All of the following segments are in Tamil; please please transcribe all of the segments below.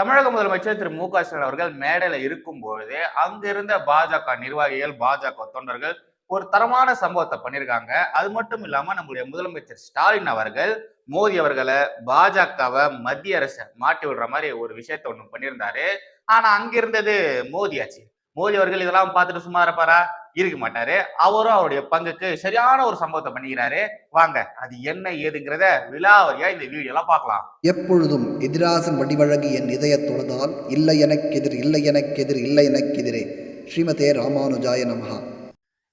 தமிழக முதலமைச்சர் திரு மு க ஸ்டாலின் அவர்கள் மேடையில இருக்கும்போது அங்கிருந்த பாஜக நிர்வாகிகள் பாஜக தொண்டர்கள் ஒரு தரமான சம்பவத்தை பண்ணியிருக்காங்க அது மட்டும் இல்லாம நம்முடைய முதலமைச்சர் ஸ்டாலின் அவர்கள் மோடி அவர்களை பாஜகவை மத்திய அரசை மாட்டி விடுற மாதிரி ஒரு விஷயத்த ஒன்று பண்ணியிருந்தாரு. ஆனா அங்கிருந்தது இருந்தது ஆட்சி மோடி அவர்கள் இதெல்லாம் பார்த்துட்டு சும்மா இருப்பாரா? இருக்க மாட்டாரு. அவரும் அவருடைய பங்குக்கு சரியான ஒரு சம்பவத்தை பண்ணிக்கிறாரு. வாங்க அது என்ன ஏதுங்கிறத விலாவரியா இந்த வீடியோலாம் பார்க்கலாம். எப்பொழுதும் எதிராசன் வடிவழகு என் இதய தொழுதால் இல்லை எனக்கெதிர் இல்லை எனக்கெதிர் இல்லை எனக்கெதிரே ஸ்ரீமதே ராமானுஜாய நமஹா.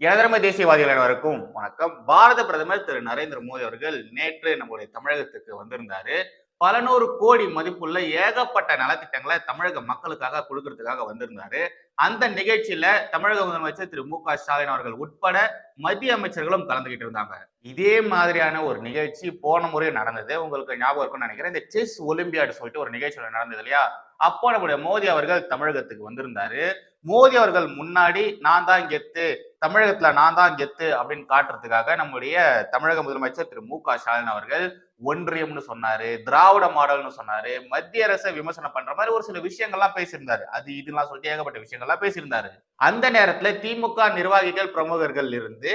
எனதரமை தேசியவாதிகள் அனைவருக்கும் வணக்கம். பாரத பிரதமர் திரு நரேந்திர மோடி அவர்கள் நேற்று நம்முடைய தமிழகத்துக்கு வந்திருந்தாரு. பல நூறு கோடி மதிப்புள்ள ஏகப்பட்ட நலத்திட்டங்களை தமிழக மக்களுக்காக கொடுக்கறதுக்காக வந்திருந்தாரு. அந்த நிகழ்ச்சியில தமிழக முதலமைச்சர் திரு மு க ஸ்டாலின் அவர்கள் உட்பட மத்திய அமைச்சர்களும் கலந்துகிட்டு இருந்தாங்க. இதே மாதிரியான ஒரு நிகழ்ச்சி போன முறை நடந்தது. உங்களுக்கு ஞாபகம் இருக்கும்னு நினைக்கிறேன். இந்த செஸ் ஒலிம்பியாடு சொல்லிட்டு ஒரு நிகழ்ச்சியில நடந்தது இல்லையா? அப்போ நம்முடைய மோடி அவர்கள் தமிழகத்துக்கு வந்திருந்தாரு. மோடி அவர்கள் முன்னாடி நான் தான் கெத்து. தமிழகத்துல நான் தான் கெத்து அப்படின்னு காட்டுறதுக்காக நம்முடைய தமிழக முதலமைச்சர் திரு மு க ஸ்டாலின் அவர்கள் ஒன்றியம்னு சொன்னாரு திராவிட மாடல்னு சொன்னாரு மத்திய அரசை விமர்சனம் பண்ற மாதிரி ஒரு சில விஷயங்கள்லாம் பேசியிருந்தாரு. அது இதெல்லாம் சொல்லிட்டு ஏகப்பட்ட விஷயங்கள்லாம் பேசியிருந்தாரு. அந்த நேரத்துல திமுக நிர்வாகிகள் பிரமுகர்கள் இருந்து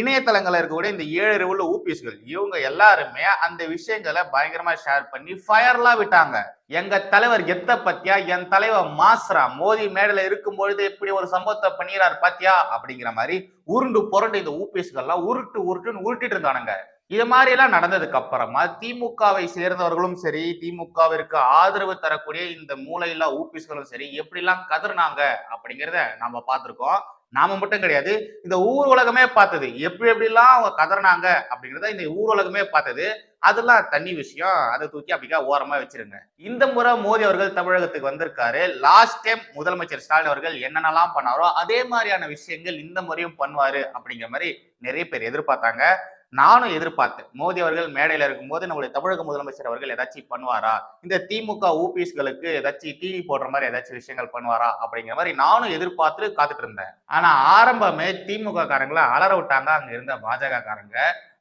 இணையதளங்களில் இருக்கக்கூடிய இந்த ஏழு உள்ள ஊபிஸ்கள் இவங்க எல்லாருமே அந்த விஷயங்களை பயங்கரமா ஷேர் பண்ணி ஃபயர்லாம் விட்டாங்க. எங்க தலைவர் எத்த பத்தியா என் தலைவர் மாஸ்ரா மோதி மேடையில இருக்கும் பொழுது இப்படி ஒரு சம்பவத்தை பண்ணிடுறாரு பாத்தியா? அப்படிங்கிற மாதிரி உருண்டு புரண்டு இந்த ஊபிஎஸ்கள்லாம் உருட்டு உருட்டுன்னு உருட்டிட்டு இருந்தானுங்க. இது மாதிரி எல்லாம் நடந்ததுக்கு அப்புறமா திமுகவை சேர்ந்தவர்களும் சரி திமுகவிற்கு ஆதரவு தரக்கூடிய இந்த மூளையில்லா ஊபிஸ்களும் சரி எப்படிலாம் கதறினாங்க அப்படிங்கிறத நம்ம பார்த்திருக்கோம். நாம மட்டும் கிடையாது இந்த ஊர் உலகமே பார்த்தது. எப்படி எப்படிலாம் அவங்க கதறினாங்க அப்படிங்கிறத இந்த ஊர் உலகமே பார்த்தது. அதெல்லாம் தண்ணி விஷயம். அதை தூக்கி அப்படிக்கா ஓரமா வச்சிருங்க. இந்த முறை மோடி அவர்கள் தமிழகத்துக்கு வந்திருக்காரு. லாஸ்ட் டைம் முதலமைச்சர் ஸ்டாலின் அவர்கள் என்னென்னலாம் பண்ணாரோ அதே மாதிரியான விஷயங்கள் இந்த முறையும் பண்ணுவாரு அப்படிங்கிற மாதிரி நிறைய பேர் எதிர்பார்த்தாங்க. நானும் எதிர்பார்த்தேன். மோடி அவர்கள் மேடையில் இருக்கும்போது நம்முடைய தமிழக முதலமைச்சர் அவர்கள் ஏதாச்சும் பண்ணுவாரா? இந்த திமுக ஊபிஸ்களுக்கு ஏதாச்சும் டிவி போடுற மாதிரி ஏதாச்சும் விஷயங்கள் பண்ணுவாரா? அப்படிங்கிற மாதிரி நானும் எதிர்பார்த்து காத்துட்டு இருந்தேன். ஆனா ஆரம்பமே திமுக காரங்களை அலற விட்டாங்க. அங்க இருந்த பாஜக காரங்க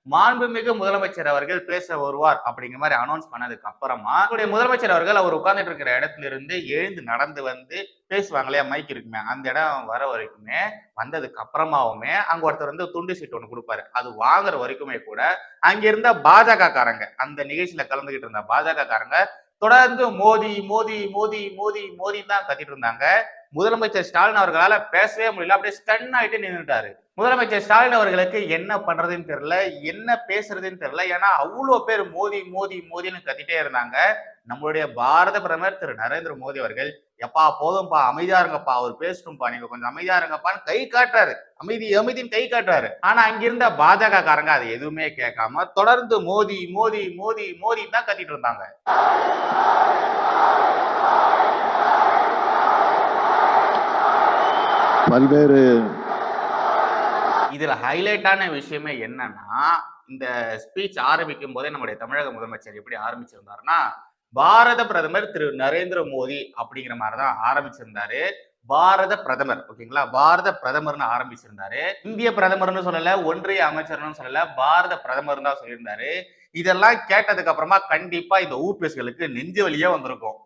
மாண்புமிகு முதலமைச்சர் அவர்கள் பேச வருவார் அப்படிங்கிற மாதிரி அனௌன்ஸ் பண்ணதுக்கு அப்புறமா அவருடைய முதலமைச்சர் அவர்கள் அவர் உட்கார்ந்துட்டு இருக்கிற இடத்துல இருந்து எழுந்து நடந்து வந்து பேசுவாங்க இல்லையா மைக் இருக்குமே அந்த இடம் வர வரைக்குமே வந்ததுக்கு அப்புறமாவுமே அங்க ஒருத்தர் வந்து துண்டு சீட் ஒன்று கொடுப்பாரு. அது வாங்குற வரைக்குமே கூட அங்க இருந்த பாஜக காரங்க அந்த நிகழ்ச்சியில கலந்துகிட்டு இருந்த பாஜக காரங்க தொடர்ந்து மோதி மோதி மோதி மோதி மோதி தான் கத்திட்டு இருந்தாங்க. முதலமைச்சர் ஸ்டாலின் அவர்களால பேசவே முடியல அப்படியே ஸ்டன் ஆயிட்டு நின்றுட்டாரு முதலமைச்சர் ஸ்டாலின் அவர்களுக்கு என்ன பண்றதுன்னு தெரியல என்ன பேசுறதுன்னு தெரியல. ஏன்னா அவ்வளோ பேர் மோதி மோதி மோதின்னு கத்திட்டே இருந்தாங்க. நம்மளுடைய பாரத பிரதமர் திரு. நரேந்திர மோடி அவர்கள் எப்பா போதும்பா அமைதியா இருங்கப்பா அவர் பேசணும்ப்பா நீங்க கொஞ்சம் அமைதியா இருங்கப்பான்னு கை காட்டுறாரு. அமைதி அமைதின்னு கை காட்டுறாரு. ஆனா அங்கிருந்த பாஜக காரங்க அதை எதுவுமே கேட்காம தொடர்ந்து மோதி மோதி மோதி மோதி தான் கத்திட்டு இருந்தாங்க. பல்வேறு இதுல ஹைலைட்டான விஷயமே என்னன்னா இந்த ஸ்பீச் ஆரம்பிக்கும் போதே நம்முடைய தமிழக முதலமைச்சர் எப்படி ஆரம்பிச்சிருந்தாருன்னா பாரத பிரதமர் திரு நரேந்திர மோடி அப்படிங்கிற மாதிரி தான் ஆரம்பிச்சிருந்தாரு. பாரத பிரதமர் ஓகேங்களா? பாரத பிரதமர்னு ஆரம்பிச்சிருந்தாரு. இந்திய பிரதமர்னு சொல்லல ஒன்றிய அமைச்சர்னு சொல்லல பாரத பிரதமர் தான் சொல்லியிருந்தாரு. இதெல்லாம் கேட்டதுக்கு அப்புறமா கண்டிப்பா இந்த ஊபிஎஸ்களுக்கு நெஞ்சு வழியே வந்திருக்கும்.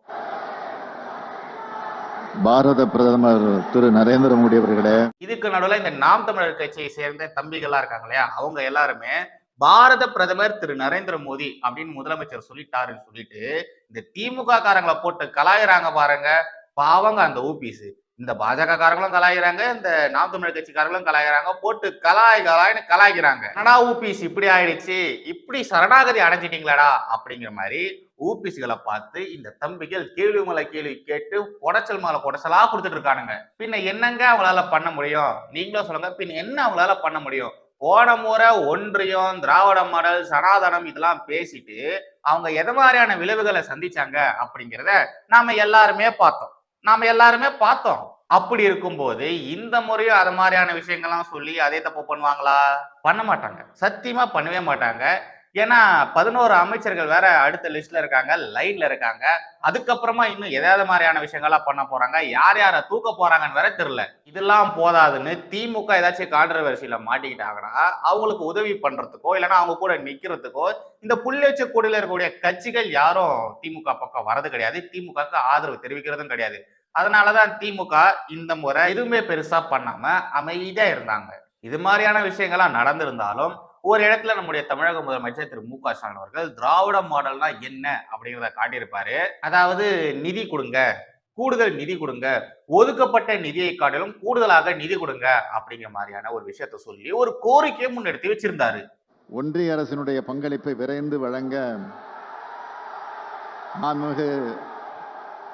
பாரத பிரதமர் திரு நரேந்திர மோடி அவர்களே. இதுக்கு நடுவுல இந்த நாம் தமிழர் கட்சியை சேர்ந்த தம்பிகள்லாம் இருக்காங்க இல்லையா? அவங்க எல்லாருமே பாரத பிரதமர் திரு நரேந்திர மோடி அப்படின்னு முதலமைச்சர் சொல்லிட்டாருன்னு சொல்லிட்டு இந்த திமுக காரங்களை போட்டு கலாயிறாங்க பாருங்க. பாவங்க அந்த ஓபிஸ் இந்த பாஜக காரங்களும் கலாய்கிறாங்க இந்த நாம் தமிழர் கட்சிக்காரங்களும் கலாய்கிறாங்க போட்டு கலாய் கலாய்னு கலாய்க்கிறாங்க. ஆனா ஊபிஸ் இப்படி ஆயிடுச்சு? இப்படி சரணாகதி அடைஞ்சிட்டீங்களாடா? அப்படிங்கிற மாதிரி ஊபிஸ்களை பார்த்து இந்த தம்பிகள் கேள்வி மேல கேள்வி கேட்டு குடைச்சல் மேல குடைச்சலா கொடுத்துட்டு இருக்கானுங்க பின்ன என்னங்க அவங்களால பண்ண முடியும்? நீங்களும் சொல்லுங்க. பின்ன என்ன அவங்களால பண்ண முடியும்? போன முறை ஒன்றியம் திராவிட மாடல் சனாதனம் இதெல்லாம் பேசிட்டு அவங்க எது மாதிரியான விளைவுகளை சந்திச்சாங்க அப்படிங்கிறத நாம எல்லாருமே பார்த்தோம். நாம எல்லாருமே பார்த்தோம். அப்படி இருக்கும்போது இந்த முறையும் அது மாதிரியான விஷயங்கள்லாம் சொல்லி அதே தப்பு பண்ணுவாங்களா? பண்ண மாட்டாங்க. சத்தியமா பண்ணவே மாட்டாங்க. ஏன்னா பதினோரு அமைச்சர்கள் வேற அடுத்த லிஸ்ட்ல இருக்காங்க லைன்ல இருக்காங்க. அதுக்கப்புறமா இன்னும் எதாவது மாதிரியான விஷயங்கள்லாம் பண்ண போறாங்க. யார் யாரை தூக்க போறாங்கன்னு வேற தெரியல. இதெல்லாம் போதாதுன்னு திமுக ஏதாச்சும் கான்ட்ரவர்சியில மாட்டிக்கிட்டாங்கன்னா அவங்களுக்கு உதவி பண்றதுக்கோ இல்லைன்னா அவங்க கூட நிக்கிறதுக்கோ இந்த புள்ளி கூடையில இருக்கக்கூடிய கட்சிகள் யாரும் திமுக பக்கம் வரது கிடையாது. திமுகக்கு ஆதரவு தெரிவிக்கிறதும் கிடையாது. அதனாலதான் திமுக இந்த முறை எதுவுமே பெருசா பண்ணாம அமைதியா இருந்தாங்க. இது மாதிரியான விஷயங்கள்லாம் நடந்திருந்தாலும் ஒரு இடத்துல நம்முடைய தமிழக முதலமைச்சர் திரு மு க ஸ்டாலின் அவர்கள் திராவிட மாடல்னா என்ன அப்படிங்கிறத காட்டியிருப்பாரு. அதாவது நிதி கொடுங்க கூடுதல் நிதி கொடுங்க ஒதுக்கப்பட்ட நிதியை காட்டிலும் கூடுதலாக நிதி கொடுங்க அப்படிங்கிற மாதிரியான ஒரு விஷயத்த சொல்லி ஒரு கோரிக்கையை முன்னெடுத்து வச்சிருந்தாரு. ஒன்றிய அரசினுடைய பங்களிப்பை விரைந்து வழங்க மாண்புமிகு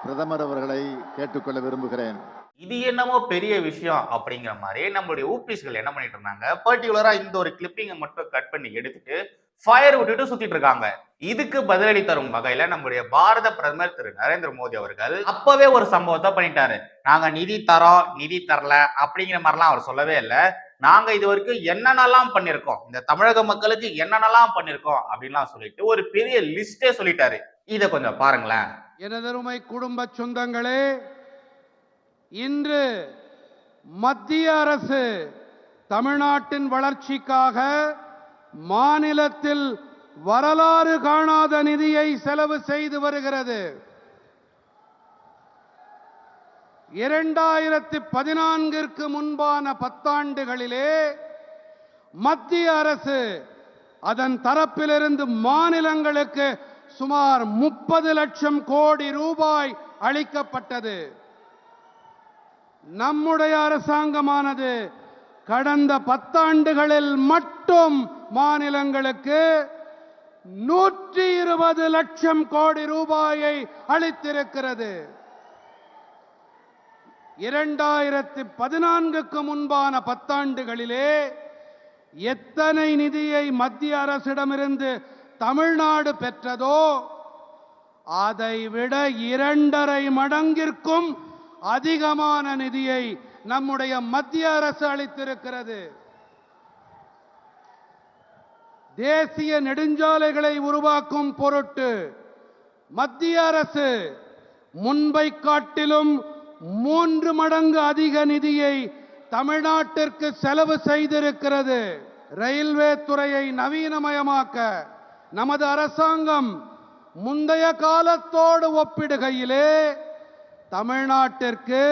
பிரதமர் அவர்களை கேட்டுக்கொள்ள விரும்புகிறேன். இது என்னமோ பெரிய விஷயம் அப்படிங்கிற மாதிரி நம்மளுடைய ஊபிஸ்கள் என்ன பண்ணிட்டு இருந்தாங்க? பர்டிகுலரா இந்த ஒரு கிளிப்பிங்கை மட்டும் கட் பண்ணி எடுத்துட்டு ஃபயர் விட்டுட்டு சுத்திட்டு இருக்காங்க. இதுக்கு பதிலடி தரும் வகையில நம்முடைய பாரத பிரதமர் திரு நரேந்திர மோடி அவர்கள் அப்பவே ஒரு சம்பவத்தை பண்ணிட்டாரு. நாங்க நிதி தரோம் நிதி தரல அப்படிங்கிற மாதிரிலாம் அவர் சொல்லவே இல்லை. நாங்க இது வரைக்கும் என்னென்னலாம் பண்ணிருக்கோம்? இந்த தமிழக மக்களுக்கு என்னென்னலாம் பண்ணிருக்கோம்? அப்படின்லாம் சொல்லிட்டு ஒரு பெரிய லிஸ்டே சொல்லிட்டாரு. இதை கொஞ்சம் பாருங்களேன். எனதருமை குடும்ப சொந்தங்களே இன்று மத்திய அரசு தமிழ்நாட்டின் வளர்ச்சிக்காக மாநிலத்தில் வரலாறு காணாத நிதியை செலவு செய்து வருகிறது. இரண்டாயிரத்தி பதினான்கிற்கு முன்பான பத்தாண்டுகளிலே மத்திய அரசு அதன் தரப்பிலிருந்து மாநிலங்களுக்கு சுமார் முப்பது லட்சம் கோடி ரூபாய் அளிக்கப்பட்டது. நம்முடைய அரசாங்கமானது கடந்த பத்தாண்டுகளில் மட்டும் மாநிலங்களுக்கு நூற்றி இருபது லட்சம் கோடி ரூபாயை அளித்திருக்கிறது. இரண்டாயிரத்தி பதினான்குக்கு முன்பான பத்தாண்டுகளிலே எத்தனை நிதியை மத்திய அரசிடமிருந்து தமிழ்நாடு பெற்றதோ அதை விட இரண்டரை மடங்கிற்கும் அதிகமான நிதியை நம்முடைய மத்திய அரசு அளித்திருக்கிறது. தேசிய நெடுஞ்சாலைகளை உருவாக்கும் பொருட்டு மத்திய அரசு முன்பை காட்டிலும் மூன்று மடங்கு அதிக நிதியை தமிழ்நாட்டிற்கு செலவு செய்திருக்கிறது. ரயில்வே துறையை நவீனமயமாக்க நமது அரசாங்கம் முந்தைய காலத்தோடு ஒப்பிடுகையிலே தமிழ்நாட்டிற்கு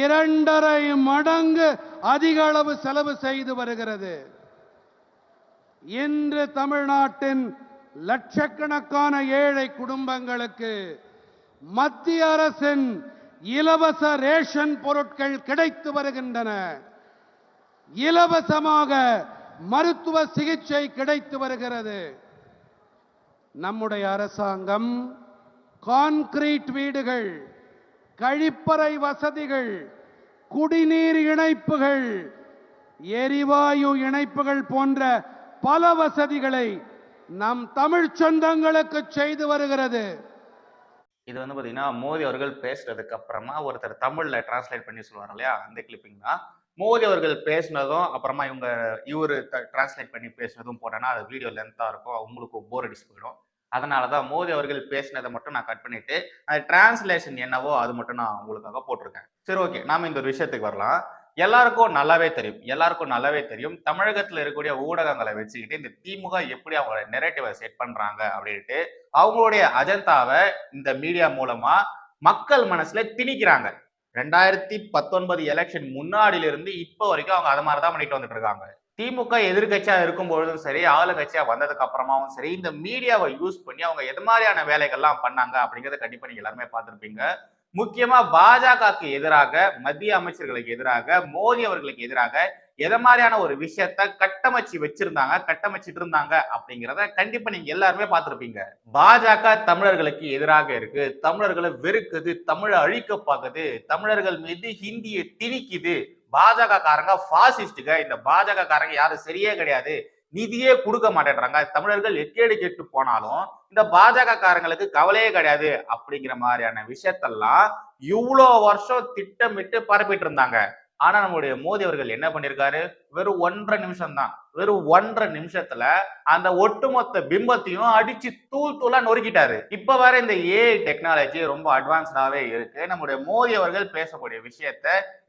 இரண்டரை மடங்கு அதிக அளவு செலவு செய்து வருகிறது. இன்று தமிழ்நாட்டின் லட்சக்கணக்கான ஏழை குடும்பங்களுக்கு மத்திய அரசின் இலவச ரேஷன் பொருட்கள் கிடைத்து வருகின்றன. இலவசமாக மருத்துவ சிகிச்சை கிடைத்து வருகிறது. நம்முடைய அரசாங்கம் கான்கிரீட் வீடுகள் கழிப்பறை வசதிகள் குடிநீர் இணைப்புகள் எரிவாயு இணைப்புகள் போன்ற பல வசதிகளை நம் தமிழ் சொந்தங்களுக்கு செய்து வருகிறது. இது வந்து பாத்தீங்கன்னா மோடி அவர்கள் பேசுறதுக்கு அப்புறமா ஒருத்தர் தமிழ்ல டிரான்ஸ்லேட் பண்ணி சொல்லுவார் இல்லையா? அந்த கிளிப்பிங் தான். மோடி அவர்கள் பேசினதும் அப்புறமா இவங்க இவரு டிரான்ஸ்லேட் பண்ணி பேசுனதும் போட்டோன்னா அது வீடியோ லென்த்தா இருக்கும். உங்களுக்கு போர் அடிச்சு போயிடும். அதனாலதான் மோடி அவர்கள் பேசினதை மட்டும் நான் கட் பண்ணிட்டு அது டிரான்ஸ்லேஷன் என்னவோ அது மட்டும் நான் உங்களுக்காக போட்டிருக்கேன். சரி ஓகே நாம இந்த ஒரு விஷயத்துக்கு வரலாம். எல்லாருக்கும் நல்லாவே தெரியும். எல்லாருக்கும் நல்லாவே தெரியும். தமிழகத்தில் இருக்கக்கூடிய ஊடகங்களை வச்சுக்கிட்டு இந்த திமுக எப்படி அவங்களோட நெரேட்டிவை செட் பண்றாங்க அப்படின்ட்டு அவங்களுடைய அஜந்தாவை இந்த மீடியா மூலமா மக்கள் மனசுல திணிக்கிறாங்க. ரெண்டாயிரத்தி பத்தொன்பது எலெக்ஷன் முன்னாடியிலிருந்து இப்போ வரைக்கும் அவங்க அதை மாதிரி தான் பண்ணிட்டு வந்துட்டு இருக்காங்க. திமுக எதிர்கட்சியா இருக்கும் பொழுதும் சரி ஆளுங்கட்சியா வந்ததுக்கு அப்புறமாவும் சரி இந்த மீடியாவை யூஸ் பண்ணி அவங்க எது மாதிரியான வேலைகள்லாம் பண்ணாங்க அப்படிங்கறத கண்டிப்பா நீங்க எல்லாருமே பார்த்துருப்பீங்க. முக்கியமா பாஜகவுக்கு எதிராக மத்திய அமைச்சர்களுக்கு எதிராக மோடி அவர்களுக்கு எதிராக எதை மாதிரியான ஒரு விஷயத்த கட்டமைச்சு வச்சிருந்தாங்க கட்டமைச்சிட்டு இருந்தாங்க அப்படிங்கிறத கண்டிப்பா நீங்க எல்லாருமே பார்த்துருப்பீங்க. பாஜக தமிழர்களுக்கு எதிராக இருக்கு தமிழர்களை வெறுக்குது தமிழை அழிக்க பார்க்குது தமிழர்கள் மீது ஹிந்தியை திணிக்குது பாஜக காரங்க பாசிஸ்டுங்க இந்த பாஜக காரங்க யாரும் சரியே கிடையாது. நிதியே கொடுக்க மாட்டேன்றாங்க. தமிழர்கள் எக்கேடு கெட்டு போனாலும் இந்த பாஜக காரங்களுக்கு கவலையே கிடையாது அப்படிங்கிற மாதிரியான விஷயத்தெல்லாம் இவ்வளோ வருஷம் திட்டமிட்டு பரப்பிட்டு இருந்தாங்க. ஆனா நம்முடைய மோடி அவர்கள் என்ன பண்ணிருக்காரு? வெறும் ஒன்றரை நிமிஷம் தான் வெறும் ஒன்றரை நிமிஷத்துல அந்த ஒட்டுமொத்த பிம்பத்தையும் அடிச்சு தூள் தூளா நொறுக்கிட்டாரு. இப்ப வேற இந்த ஏஐ டெக்னாலஜி ரொம்ப அட்வான்ஸ்டாவே இருக்கு. நம்முடைய மோடி அவர்கள் பேசக்கூடிய விஷயத்த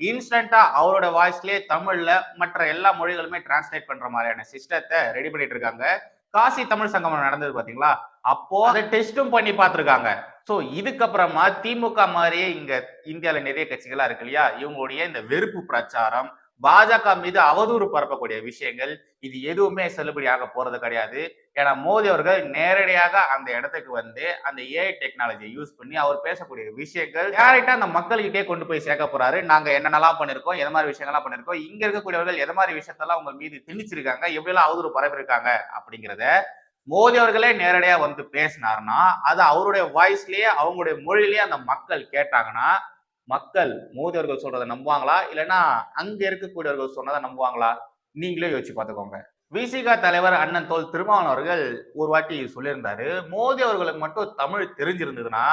இன்ஸ்டன்டா அவரோட வாய்ஸ்லயே தமிழ்ல மற்ற எல்லா மொழிகளுமே டிரான்ஸ்லேட் பண்ற மாதிரியான சிஸ்டத்தை ரெடி பண்ணிட்டு இருக்காங்க. காசி தமிழ் சங்கம் நடந்தது பாத்தீங்களா? அப்போ அதை டெஸ்டும் பண்ணி பார்த்திருக்காங்க. ஸோ இதுக்கப்புறமா திமுக மாதிரியே இங்க இந்தியாவில் நிறைய கட்சிகளா இருக்கு இல்லையா? இவங்களுடைய இந்த வெறுப்பு பிரச்சாரம் பாஜக மீது அவதூறு பரப்பக்கூடிய விஷயங்கள் இது எதுவுமே செல்லுபடியாக போறது கிடையாது. ஏன்னா மோடி அவர்கள் நேரடியாக அந்த இடத்துக்கு வந்து அந்த ஏஐ டெக்னாலஜியை யூஸ் பண்ணி அவர் பேசக்கூடிய விஷயங்கள் டேரக்டா அந்த மக்கள்கிட்டே கொண்டு போய் சேர்க்க போறாரு. நாங்க என்னென்னலாம் பண்ணிருக்கோம் எந்த மாதிரி விஷயங்கள்லாம் பண்ணிருக்கோம் இங்க இருக்கக்கூடியவர்கள் எந்த மாதிரி விஷயத்தெல்லாம் உங்க மீது திணிச்சிருக்காங்க எவ்வளவு அவதூறு பரப்பிருக்காங்க அப்படிங்கிறத மோடி அவர்களே நேரடியாக வந்து பேசினாருன்னா அது அவருடைய வாய்ஸ்லயே அவங்களுடைய மொழியிலேயே அந்த மக்கள் கேட்டாங்கன்னா மக்கள் மோடி அவர்கள் சொல்றதை நம்புவாங்களா? இல்லைன்னா அங்க இருக்கக்கூடியவர்கள் சொன்னதை நம்புவாங்களா? நீங்களே யோசிச்சு பார்த்துக்கோங்க. விசிகா தலைவர் அண்ணன் தோல் திருமாவளவன் அவர்கள் ஒரு வாட்டி சொல்லியிருந்தாரு மோடி அவர்களுக்கு மட்டும் தமிழ் தெரிஞ்சிருந்ததுன்னா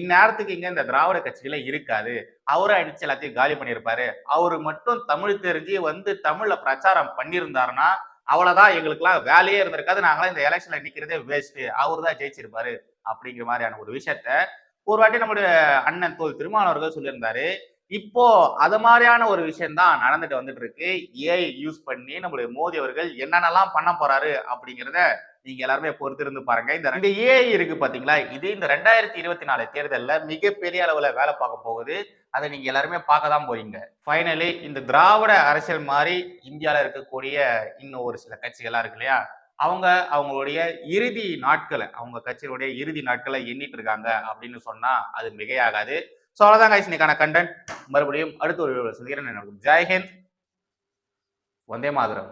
இந்நேரத்துக்கு இங்க இந்த திராவிட கட்சிகளே இருக்காது. அவரை அடிச்சு எல்லாத்தையும் காலி பண்ணியிருப்பாரு. அவருக்கு மட்டும் தமிழ் தெரிஞ்சு வந்து தமிழ்ல பிரச்சாரம் பண்ணியிருந்தாருன்னா அவ்வளவுதான் எங்களுக்குலாம் வேலையே இருந்திருக்காது. நாங்களாம் இந்த எலெக்ஷன்ல நிக்கிறதே வேஸ்ட் அவர் தான் ஜெயிச்சிருப்பாரு அப்படிங்கிற மாதிரியான ஒரு விஷயத்த ஒரு வாட்டி நம்முடைய அண்ணன் தோல் திருமாவளவர்கள் சொல்லியிருந்தாரு. இப்போ அது மாதிரியான ஒரு விஷயம் தான் நடந்துட்டு வந்துட்டு இருக்கு ஏஐ யூஸ் பண்ணி நம்மளுடைய மோடி அவர்கள் என்னென்னலாம் பண்ண போறாரு அப்படிங்கிறத நீங்க எல்லாருமே பொறுத்திருந்து பாருங்க. இந்த ரெண்டு ஏஐ இருக்கு பாத்தீங்களா? இது இந்த ரெண்டாயிரத்தி இருபத்தி நாலு தேர்தலில் மிகப்பெரிய அளவுல வேலை பார்க்க போகுது. அதை நீங்க எல்லாருமே பார்க்க தான் போறீங்க. ஃபைனலி இந்த திராவிட அரசியல் மாதிரி இந்தியாவில் இருக்கக்கூடிய இன்னும் ஒரு சில கட்சிகள்லாம் இருக்கு இல்லையா? அவங்க அவங்களுடைய இறுதி நாட்களை அவங்க கட்சியினுடைய இறுதி நாட்களை எண்ணிட்டு இருக்காங்க அப்படின்னு சொன்னா அது மிகையாகாது. ஸோ அவ்வளோதான் காய்ஸ் கண்டென்ட் மறுபடியும் அடுத்த ஒரு சந்திக்கிறேன். நடக்கும் ஜெய்ஹிந்த் வந்தே மாதரம்.